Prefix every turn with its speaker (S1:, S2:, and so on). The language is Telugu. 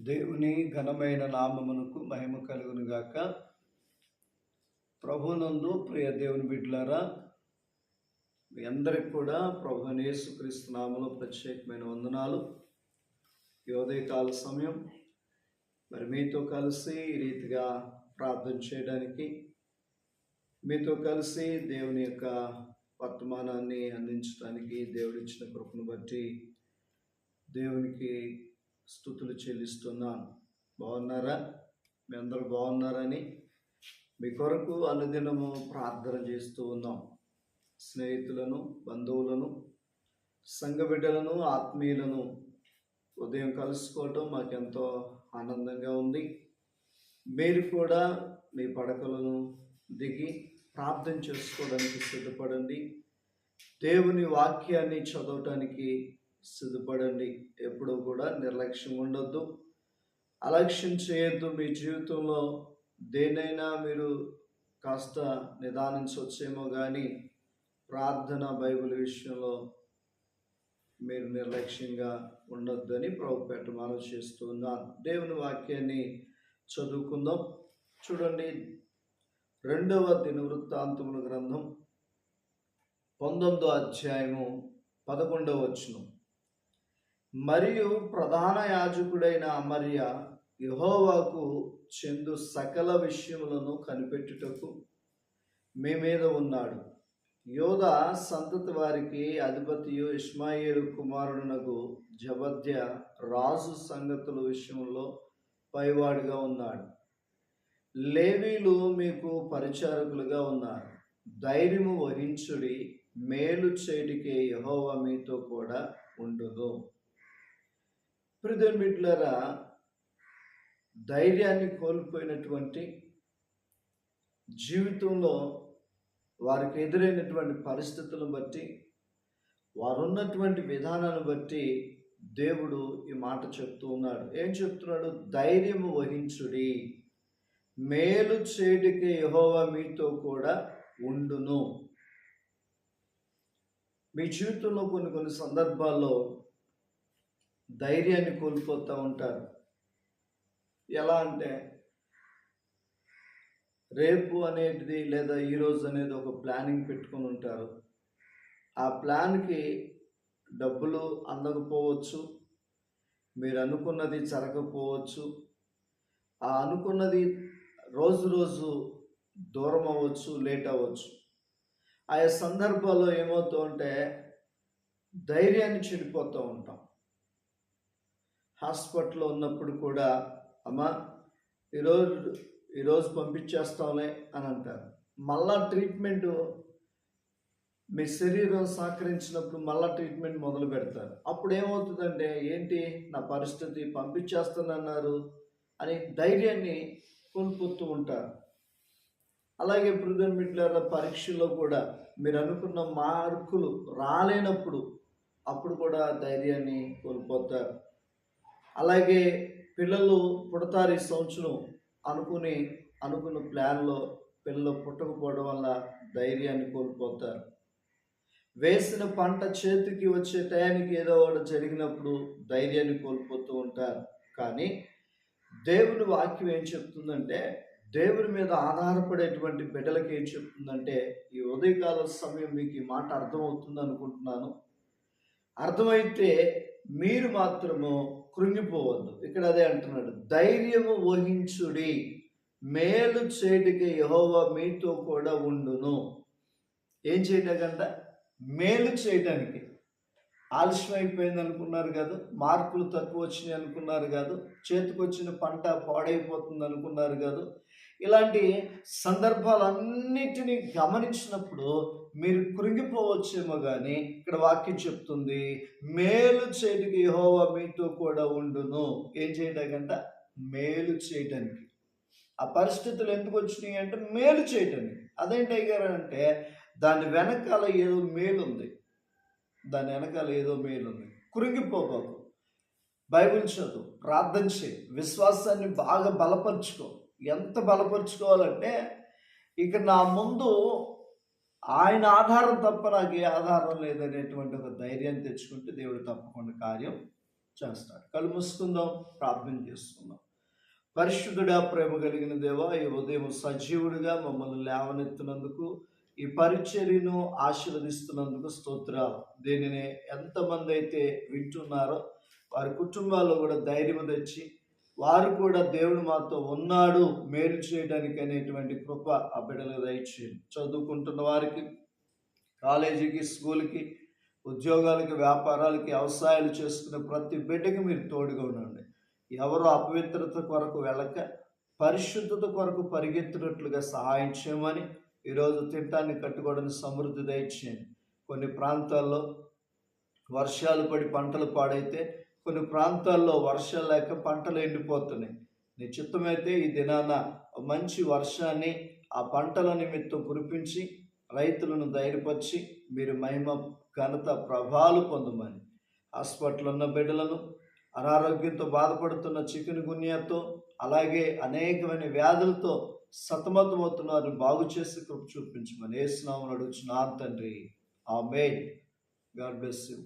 S1: దేవుని ఘనమైన నామమునకు మహిమ కలుగును గాక ప్రభునందు ప్రియ దేవుని బిడ్డలారా మీ అందరికి కూడా ప్రభు యేసుక్రీస్తు నామలో ప్రత్యేకమైన వందనాలు. ఈ ఉదయకాల సమయం మరి మీతో కలిసి ఈ రీతిగా ప్రార్థన చేయడానికి మీతో కలిసి దేవుని యొక్క వర్తమానాన్ని అందించడానికి దేవుడిచ్చిన కృపను బట్టి దేవునికి స్థుతులు చెల్లిస్తున్నాను. బాగున్నారా? మీ అందరూ బాగున్నారని మీ కొరకు అనుదినము ప్రార్థన చేస్తూ ఉన్నాం. స్నేహితులను బంధువులను సంఘ బిడ్డలను ఆత్మీయులను ఉదయం కలుసుకోవటం మాకెంతో ఆనందంగా ఉంది. మీరు కూడా మీ పడకలను దిగి ప్రార్థన చేసుకోవడానికి సిద్ధపడండి. దేవుని వాక్యాన్ని చదవటానికి సిద్ధపడండి. ఎప్పుడూ కూడా నిర్లక్ష్యం ఉండొద్దు. అలక్ష్యం చేయొద్దు మీ జీవితంలో. దేనైనా మీరు కాస్త నిదానించవచ్చేమో కానీ ప్రార్థన బైబిల్ విషయంలో మీరు నిర్లక్ష్యంగా ఉండొద్దని ప్రభుపేట మనం చేస్తూ దేవుని వాక్యాన్ని చదువుకుందాం. చూడండి. రెండవ దినవృత్తాంతముల గ్రంథం పంతొమ్మిదో అధ్యాయము పదకొండవ వచనం. మరియు ప్రధాన యాజకుడైన అమర్య యహోవాకు చెందు సకల విషయములను కనిపెట్టుటకు మీ మీద ఉన్నాడు. యోధ సంతతి వారికి అధిపతియు ఇస్మాయిలు కుమారుడునకు జబద్య రాజు సంగతుల విషయంలో పైవాడిగా ఉన్నాడు. లేవీలు మీకు పరిచారకులుగా ఉన్నారు. ధైర్యము వహించుడి మేలు చేయడికే యహోవా మీతో కూడా ఉండదు ఉండును ప్రిదమిట్లరా ధైర్యాన్ని కోల్పోయినటువంటి జీవితంలో వారికి ఎదురైనటువంటి పరిస్థితులను బట్టి వారున్నటువంటి విధానాన్ని బట్టి దేవుడు ఈ మాట చెప్తూ ఉన్నాడు. ఏం చెప్తున్నాడు? ధైర్యము వహించుడి. మేలు చేటికి యహోవా మీతో కూడా ఉండును. మీ జీవితంలో కొన్ని కొన్ని సందర్భాల్లో ధైర్యాన్ని కోల్పోతూ ఉంటారు. ఎలా అంటే రేపు అనేది లేదా ఈరోజు అనేది ఒక ప్లానింగ్ పెట్టుకొని ఉంటారు. ఆ ప్లాన్కి డబ్బులు అందకపోవచ్చు మీరు అనుకున్నది జరగకపోవచ్చు ఆ అనుకున్నది రోజు రోజు దూరం అవ్వచ్చు లేట్ అవ్వచ్చు. ఆయా సందర్భాల్లో ఏమవుతూ ఉంటే ధైర్యాన్ని చెడిపోతూ ఉంటాం. హాస్పిటల్లో ఉన్నప్పుడు కూడా అమ్మ ఈరోజు ఈరోజు పంపించేస్తాంలే అని అంటారు. మళ్ళా ట్రీట్మెంట్ మీ శరీరం సహకరించినప్పుడు మళ్ళా ట్రీట్మెంట్ మొదలు పెడతారు. అప్పుడు ఏమవుతుందంటే ఏంటి నా పరిస్థితి? పంపించేస్తానన్నారు అని ధైర్యాన్ని కోల్పోతూ ఉంటారు. అలాగే బృదన్ మిడ్లర్ పరీక్షల్లో కూడా మీరు అనుకున్న మార్కులు రాలేనప్పుడు అప్పుడు కూడా ధైర్యాన్ని కోల్పోతారు. అలాగే పిల్లలు పుడతారు ఈ సంవత్సరం అనుకుని అనుకున్న ప్లాన్లో పిల్లలు పుట్టకపోవడం వల్ల ధైర్యాన్ని కోల్పోతారు. వేసిన పంట చేతికి వచ్చే టయానికి ఏదో ఒకటి జరిగినప్పుడు ధైర్యాన్ని కోల్పోతూ ఉంటారు. కానీ దేవుని వాక్యం ఏం చెప్తుందంటే దేవుని మీద ఆధారపడేటువంటి బిడ్డలకి ఏం చెప్తుందంటే ఈ ఉదయకాల సమయం మీకు ఈ మాట అర్థమవుతుంది అనుకుంటున్నాను. అర్థమైతే మీరు మాత్రము కృంగిపోవద్దు. ఇక్కడ అదే అంటున్నాడు ధైర్యము వహించుడి మేలు చేటికి యహోవా మీతో కూడా ఉండును. ఏం చేయటకంట? మేలు చేయటానికి. ఆలస్యం అయిపోయింది అనుకున్నారు కాదు మార్కులు తక్కువ వచ్చినాయి అనుకున్నారు కాదు చేతికొచ్చిన పంట పాడైపోతుంది అనుకున్నారు కాదు ఇలాంటి సందర్భాలన్నిటినీ గమనించినప్పుడు మీరు కృంగిపోవచ్చేమో కానీ ఇక్కడ వాక్యం చెప్తుంది మేలు చేయడానికి యహోవా మీతో కూడా ఉండును. ఏం చేయడానికంట మేలు చేయటానికి. ఆ పరిస్థితులు ఎందుకు వచ్చినాయి అంటే మేలు చేయటానికి. అదేంటి అయ్యారు అంటే దాని వెనకాల ఏదో మేలు ఉంది దాని వెనకాల ఏదో మేలు ఉంది కృంగిపోబాకు. బైబిల్ చదువు. ప్రార్థన చేయి. విశ్వాసాన్ని బాగా బలపరుచుకో. ఎంత బలపరుచుకోవాలంటే ఇక నా ముందు ఆయన ఆధారం తప్ప నాకు ఏ ఆధారం లేదనేటువంటి ఒక ధైర్యాన్ని తెచ్చుకుంటే దేవుడు తప్పకుండా కార్యం చేస్తాడు. కళ్ళు మూసుకుందాం ప్రార్థన చేసుకుందాం పరిశుద్ధుడా ప్రేమ కలిగిన దేవా ఈ ఉదయం సజీవుడిగా మమ్మల్ని లేవనెత్తినందుకు ఈ పరిచర్యను ఆశీర్వదిస్తున్నందుకు స్తోత్రాలు. దీనిని ఎంతమంది అయితే వింటున్నారో వారి కుటుంబాల్లో కూడా ధైర్యం తెచ్చి వారు కూడా దేవుడు మాతో ఉన్నాడు మేలు చేయడానికి అనేటువంటి కృప ఆ బిడ్డలు దయచేయండి. చదువుకుంటున్న వారికి కాలేజీకి స్కూల్కి ఉద్యోగాలకి వ్యాపారాలకి వ్యవసాయాలు చేసుకునే ప్రతి బిడ్డకి మీరు తోడుగా ఉండండి. ఎవరు అపవిత్రత కొరకు వెళ్ళక పరిశుద్ధత కొరకు పరిగెత్తినట్లుగా సహాయం చేయమని ఈరోజు తింటాన్ని కట్టుకోవడానికి సమృద్ధి దయచేయండి. కొన్ని ప్రాంతాల్లో వర్షాలు పడి పంటలు పాడైతే కొన్ని ప్రాంతాల్లో వర్షం లేక పంటలు ఎండిపోతున్నాయి. నీ చిత్తమైతే ఈ దినాన మంచి వర్షాన్ని ఆ పంటల నిమిత్తం కురిపించి రైతులను ధైర్యపరిచి మీరు మహిమ ఘనత ప్రభావాలు పొందమని. హాస్పిటల్ ఉన్న బిడ్డలను అనారోగ్యంతో బాధపడుతున్న చికెన్ గున్యాతో అలాగే అనేకమైన వ్యాధులతో సతమతమవుతున్నారు. బాగు చేసి కృప చూపించమని ఏ స్నామం అడుగుచున్నాను తండ్రి. ఆ మే గాడ్ బ్లెస్ యూ.